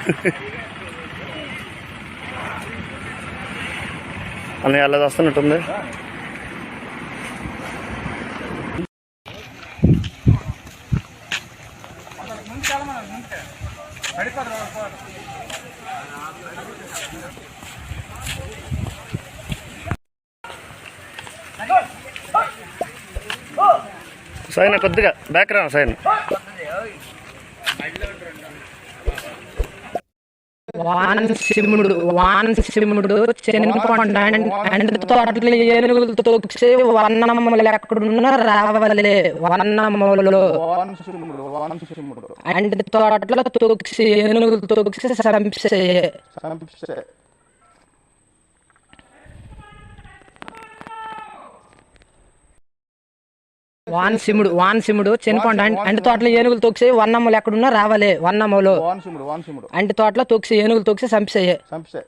అని అలా వస్తున్నట్టుంది సైన్ కొద్దిగా బ్యాక్ రా సైన్. వానసింహుడు వానసింహుడు చెనికొండ అండ్ తోటలు ఏనుగులు తొక్కి వన్నములు ఎక్కడున్న రావలే వానసింహుడు అండ్ తోటలో తొక్కి ఏనుగులు తొక్కి సంపే చంపిస్తే వానసింహుడు వానసింహుడు చెనికొండ అండ్ తోటలో ఏనుగులు తొక్కి వన్నములు ఎక్కడున్నా రావలే వానసింహుడు అంటి తోటలో తొక్కి ఏనుగులు తొక్కి సంపేయ చంపిస్తే